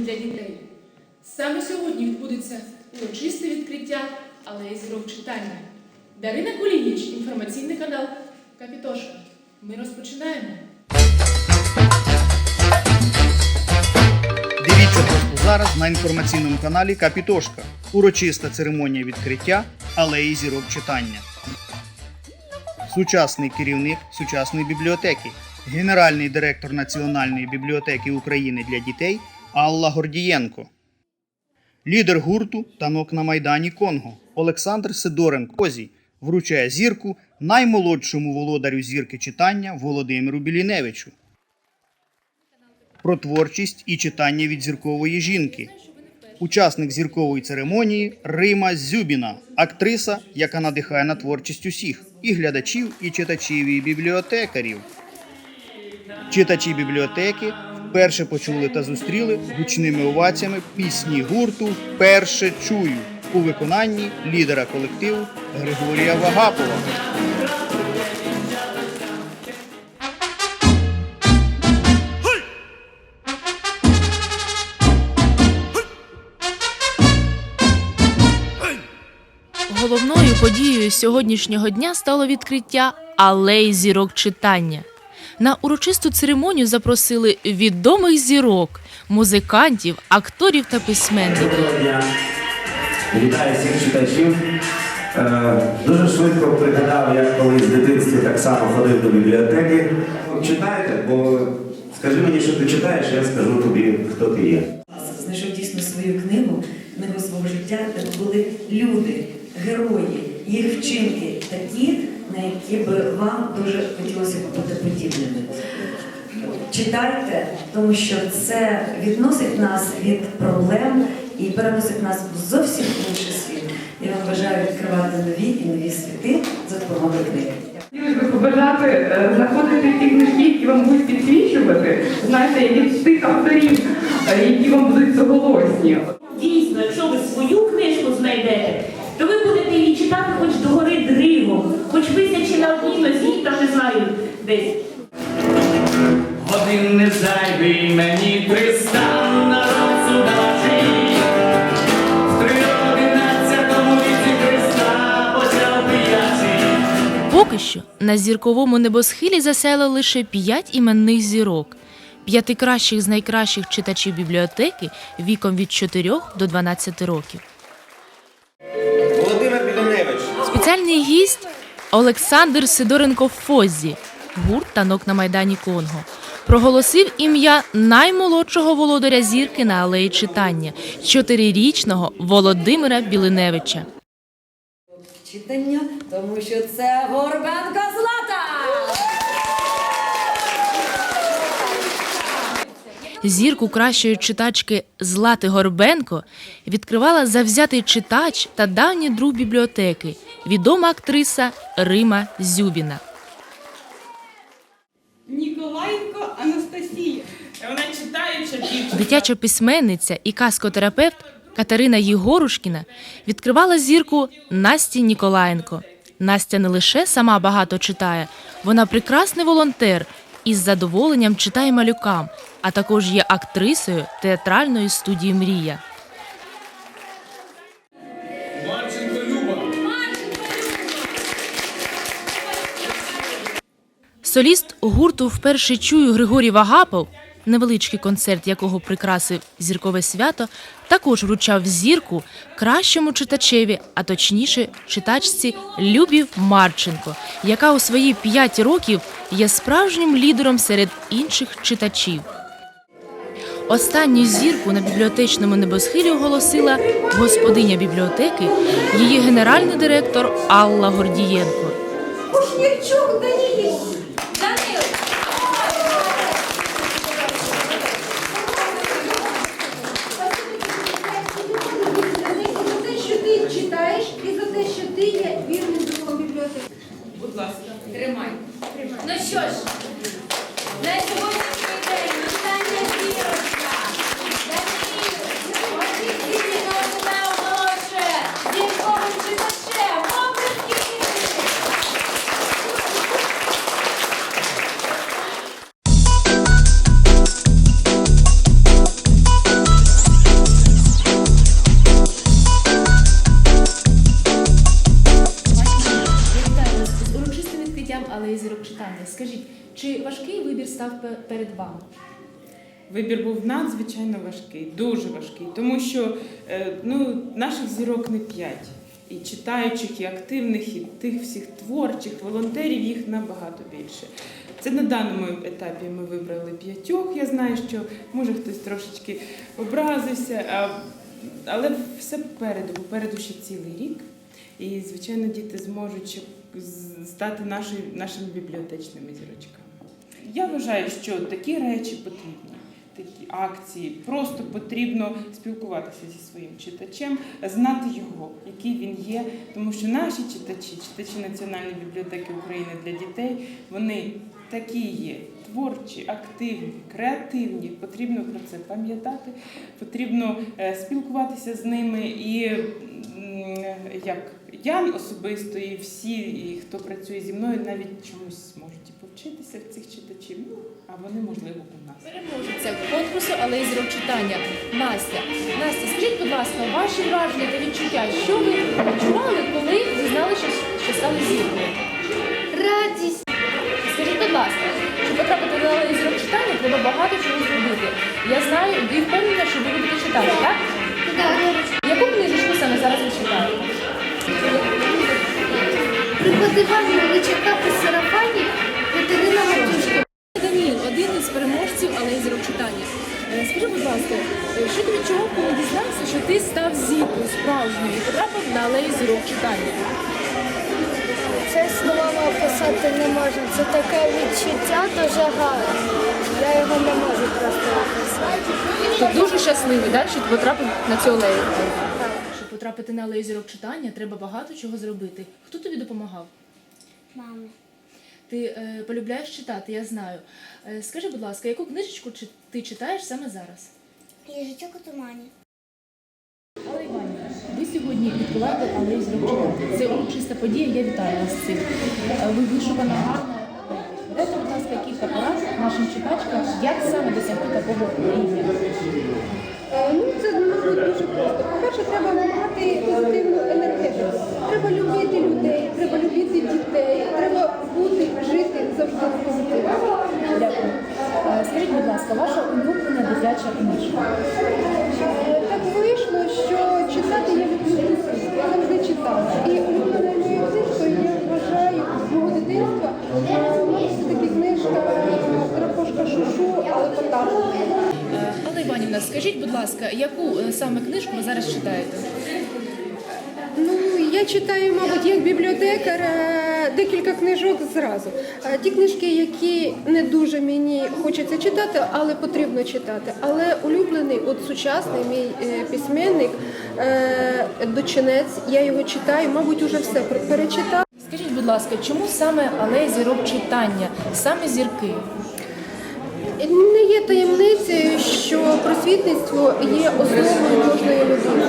для дітей. Саме сьогодні відбудеться урочисте відкриття алеї зірок читання. Дарина Кулініч, інформаційний канал Капітошка. Ми розпочинаємо. Дивіться просто зараз на інформаційному каналі Капітошка. Урочиста церемонія відкриття алеї зірок читання. Сучасний керівник сучасної бібліотеки, генеральний директор Національної бібліотеки України для дітей Алла Гордієнко. Лідер гурту Танок на Майдані Конго Олександр Сидоренко Козій вручає зірку наймолодшому володарю зірки читання Володимиру Біліневичу про творчість і читання від зіркової жінки. Учасник зіркової церемонії Рима Зюбіна, актриса, яка надихає на творчість усіх і глядачів, і читачів, і бібліотекарів. Читачі бібліотеки вперше почули та зустріли гучними оваціями пісні гурту Перше чую у виконанні лідера колективу Григорія Вагапова. Головною подією сьогоднішнього дня стало відкриття алеї зірок читання. На урочисту церемонію запросили відомих зірок, музикантів, акторів та письменників. Вітаю всіх читачів. Е, Дуже швидко пригадав, як колись в дитинстві так само ходив до бібліотеки. Читайте, бо скажи мені, що ти читаєш, я скажу тобі, хто ти є. знайшов дійсно свою книгу, книгу свого життя, де були люди, герої, їх вчинки такі, на які би вам дуже хотілося б бути подібними. Читайте, тому що це відносить нас від проблем і переносить нас в зовсім інший світ. Я вам бажаю відкривати нові і нові світи за допомогою книги. Хотілося б побажати е, знаходити ті книжки, які вам будуть підсвічувати, знаєте, від тих авторів, е, які вам будуть соголосні. Дійсно, якщо ви свою книжку знайдете, то ви будете її читати хоч до гори дригом, на одній нозі, там не знаю, десь. Один не зайвий мені пристав на розсудачі. В три одинадцятому віці Христа почав. Поки що на зірковому небосхилі засяяло лише п'ять іменних зірок, п'яти кращих з найкращих читачів бібліотеки віком від 4 до 12 років. Володимир Біляневич. Спеціальний гість Олександр Сидоренко Фозі, гурт танок на майдані Конго. Проголосив ім'я наймолодшого володаря зірки на алеї читання чотирирічного Володимира Білиневича. Читання, тому що це Горбенко Злата! Зірку кращої читачки Злати Горбенко відкривала завзятий читач та давній друг бібліотеки, відома актриса Рима Зюбіна. Ніколаєнко Анастасія. Вона читаюча дівчинка. Дитяча письменниця і каскотерапевт Катерина Єгорушкіна відкривала зірку Насті Ніколаєнко. Настя не лише сама багато читає, вона прекрасний волонтер і з задоволенням читає малюкам, а також є актрисою театральної студії Мрія. Соліст гурту вперше чую Григорій Вагапов, невеличкий концерт якого прикрасив зіркове свято, також вручав зірку кращому читачеві, а точніше читачці Любі Марченко, яка у свої п'ять років є справжнім лідером серед інших читачів. Останню зірку на бібліотечному небосхилі оголосила господиня бібліотеки, її генеральний директор Алла Гордієнко. Пушнячок Даніїл! Данил! за те, що ти читаєш, і за те, що ти є вірним другом бібліотеки. Будь ласка. Тримай. Ну що Чи важкий вибір став перед вами? Вибір був надзвичайно важкий, дуже важкий, тому що е, ну, наших зірок не п'ять. І читаючих, і активних, і тих всіх творчих, волонтерів їх набагато більше. Це на даному етапі ми вибрали п'ятьох. Я знаю, що може хтось трошечки образився, але все попереду, попереду ще цілий рік. І, звичайно, діти зможуть стати нашою, нашими бібліотечними зірочками. Я вважаю, що такі речі потрібні, такі акції. Просто потрібно спілкуватися зі своїм читачем, знати його, який він є. Тому що наші читачі, читачі Національної бібліотеки України для дітей, вони такі є. Творчі, активні, креативні. Потрібно про це пам'ятати, потрібно е, спілкуватися з ними і як я особисто і всі, і хто працює зі мною, навіть чомусь можуть і повчитися в цих читачів. Ну а вони можливо у нас. Переможеця конкурсу «Алеї зірок читання. Настя. Настя, скажіть, будь ласка, ваші враження та відчуття, що ви відчували, коли дізналися, що стали зіркою? Радість. Скажіть, будь ласка, щоб потрапити на алею зірок читання, треба багато чого зробити. Я знаю і впевнена, що ви будете читати, так? Да. Яку книжечку саме зараз ви читаєте? Преподавання Личака при Сарафані Катерина Матюшка. Даніл, один із переможців алеї зірок читання. Е, Скажи, будь ласка, е, що ти відчував, коли дізнався, що ти став зіркою справжньою і потрапив на алею зірок читання? Це словами описати не можна. Це таке відчуття дуже гарне. Я його не можу просто описати. Ти дуже щасливий, да, що ти потрапив на цю алею. Потрапити на алею зірок читання, треба багато чого зробити. Хто тобі допомагав? Мами. Ти е, полюбляєш читати, я знаю. Е, скажи, будь ласка, яку книжечку чи- ти читаєш саме зараз? Їжачок у тумані. Алла Іванівна, ви сьогодні відкриваєте алею читання. Це урочиста подія, я вітаю вас з цим. Е, Ви вишукана гарна. Дайте, будь ласка, кілька порад нашим читачкам, як саме досягти такого рівня. Е, Ну, це мабуть дуже просто. По-перше, треба мати позитивну енергетику. Треба любити людей, треба любити дітей, треба бути, жити завжди в. Дякую. Е, Скажіть, будь ласка, ваша улюблена дитяча книжка? Ласка, яку е, саме книжку ви зараз читаєте? Ну, я читаю, мабуть, як бібліотекар е, декілька книжок зразу. Е, Ті книжки, які не дуже мені хочеться читати, але потрібно читати. Але улюблений, от сучасний мій письменник Дочинець, я його читаю, мабуть, уже все пер- перечитала. Скажіть, будь ласка, чому саме алея зірок читання, саме зірки? Не є таємницею, що просвітництво є основою кожної людини.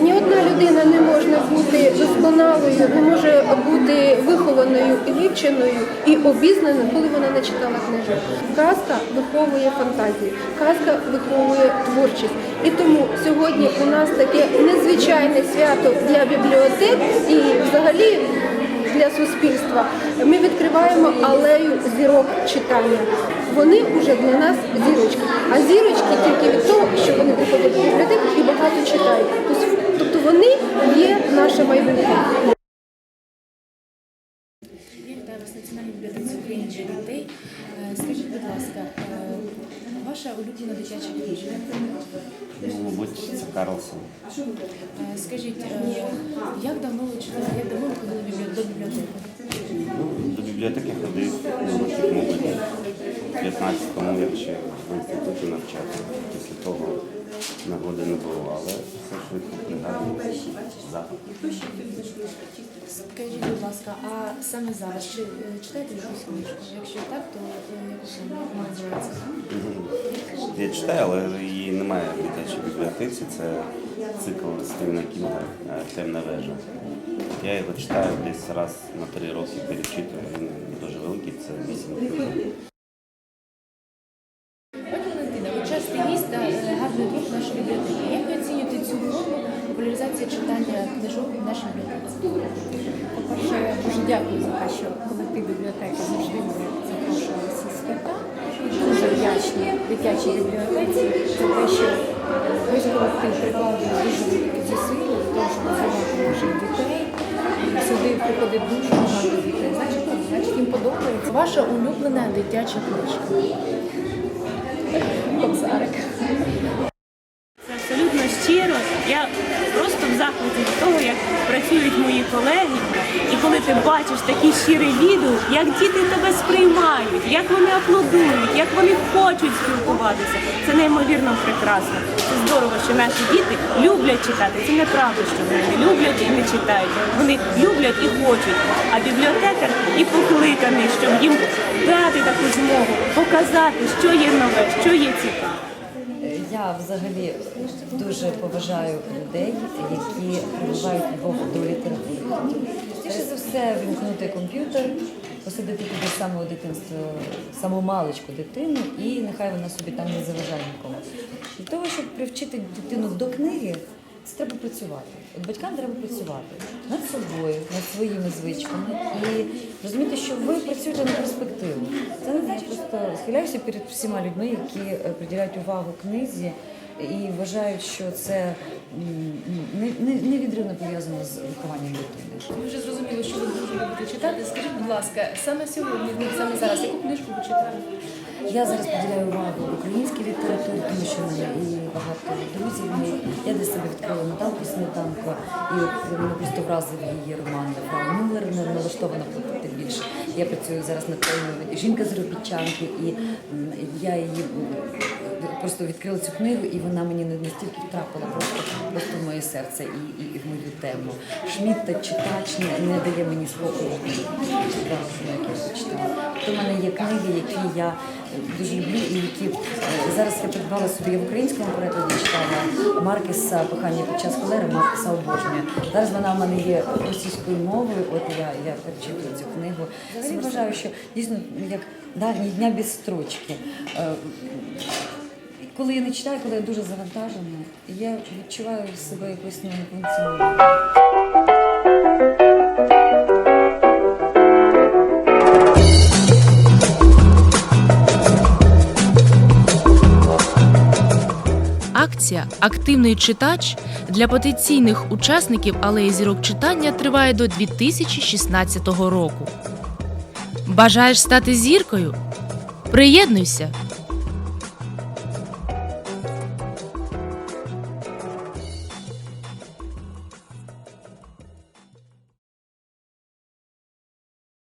Ні одна людина не може бути досконалою, не може бути вихованою, вивченою і обізнаною, коли вона не читала книжок. Казка виховує фантазію, казка виховує творчість. І тому сьогодні у нас таке незвичайне свято для бібліотек і взагалі для суспільства. Ми відкриваємо алею зірок читання. Вони вже для нас зірочки. А зірочки тільки від того, що вони приходять в бібліотеку і багато читають. Тобто- Тобто вони є наше майбутнє. Е, Скажіть, будь ласка, е, ваша улюблена дитяча книжка? Ну, мабуть, це Карлсон. Е, Скажіть, е, як давно ви читали, як давно ви ходили до бібліотеки? Ну, до бібліотеки ходив, ну, мабуть, 15 тому, як ще в інституті навчався. Після того нагоди не було, але все швидко пригадую. Запах. Скажіть, будь ласка, а саме зараз чи е, читаєте якусь книжку? Якщо так, то е, яку саме вона називається? Я читаю, але її немає в дитячій бібліотеці. Це цикл Стівена Кінга е, Темна вежа. Я його читаю десь раз на три роки перечитую. Він дуже великий, це вісім книг. Пані Валентина, ви частий гість та е, гарний друг нашої бібліотеки. Як ви оцінюєте цю форму популяризації в нашій бібліотеці? По-перше, дуже дякую за те, що колектив бібліотеки завжди мене запрошує всі свята. Дуже вдячні дитячій бібліотеці за те, що весь колектив прикладає дуже великі зусилля для того, щоб розвивати наших дітей. Сюди приходить дуже багато дітей. Значить, значить їм подобається. Ваша улюблена дитяча книжка. Кобзарик. Працюють мої колеги. І коли ти бачиш такі щирі відео, як діти тебе сприймають, як вони аплодують, як вони хочуть спілкуватися, це неймовірно прекрасно. Це здорово, що наші діти люблять читати. Це неправда, що вони не люблять і не читають. Вони люблять і хочуть. А бібліотекар і покликаний, щоб їм дати таку змогу, показати, що є нове, що є цікаве. Я взагалі дуже поважаю людей, які прибувають любов до літератури. Тіше за все вімкнути комп'ютер, посадити туди самого дитинства, саму маличку дитину, і нехай вона собі там не заважає нікому. Для того, щоб привчити дитину до книги, це треба працювати. От батькам треба працювати над собою, над своїми звичками і розуміти, що ви працюєте на перспективу. Це не значить просто схиляюся перед всіма людьми, які е, приділяють увагу книзі і вважають, що це м, не- не- невідривно пов'язано з вихованням дитини. Ви вже зрозуміли, що ви дуже любите читати. Скажіть, будь ласка, саме сьогодні, ну, саме зараз, яку книжку ви читали? Я зараз приділяю увагу українській літературі, тому що в мене і багато друзів. Я для себе відкрила Наталку Сметанко, і от мене просто вразив її роман Мюллер, не налаштована платити більше. Я працюю зараз над темою жінка з Робітчанки, і я її просто відкрила цю книгу, і вона мені не настільки втрапила просто, просто в моє серце і, і, і в мою тему. Шмідт та читач не, не дає мені спокою. Читати, як. То в мене є книги, які я дуже люблю, і які е, зараз я придбала собі я в українському перекладі читала Маркеса Кохання під час холери, Маркеса обожнює. Зараз вона в мене є російською мовою. От я, я перечитую цю книгу. Взагалі вважаю, що дійсно як да, дня без строчки. Е, Коли я не читаю, коли я дуже завантажена, я відчуваю себе якось ну, неповноцінною. Акція Активний читач для потенційних учасників алеї зірок читання триває до 2016 року. Бажаєш стати зіркою? Приєднуйся!